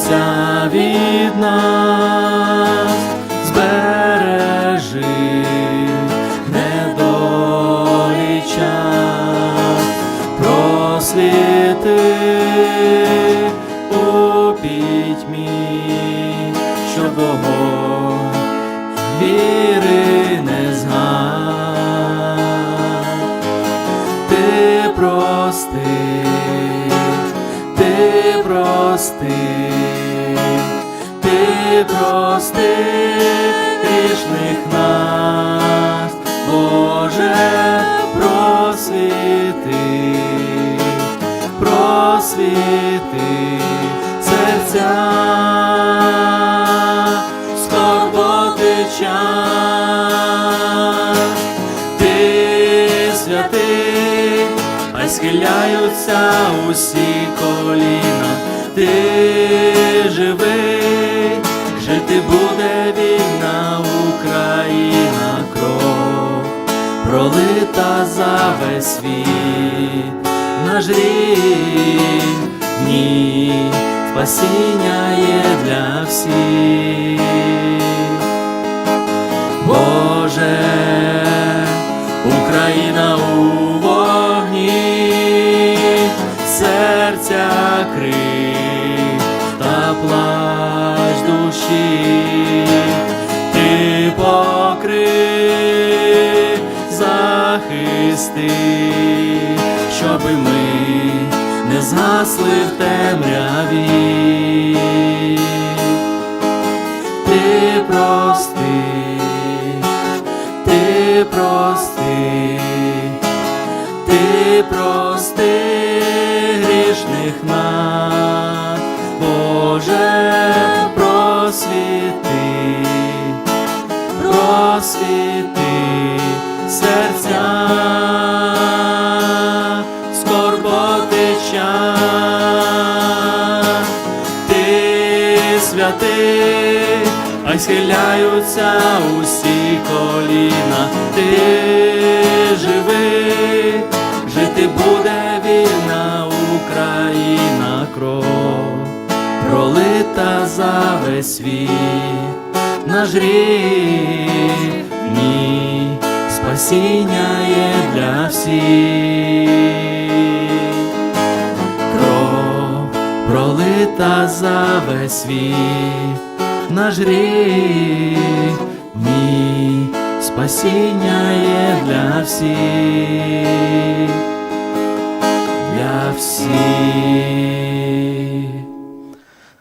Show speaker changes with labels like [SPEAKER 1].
[SPEAKER 1] ховається від нас, збережи недолі час, просвіти у пітьмі, що вогонь віри не зна, Ти прости прости, ти прости грішних нас, Боже, просвіти, просвіти серця, скорботи час, схиляються усі коліна, ти живий, жити буде вільна Україна. Кров, пролита за весь світ, наш рівні, спасіння є для всіх. Серця крик та плач душі, ти покрий, захисти, щоби ми не згасли в темряві. Ти прости, ти прости, ти прости грішних нас, Боже, просвіти, просвіти серця, скорботи ти святий, хай схиляються усі коліна, ти кров, пролита за весь світ, наш рівні, спасіння є для всіх. Кров пролита за весь світ, наш гріх, мій спасіння є для всіх, для всіх.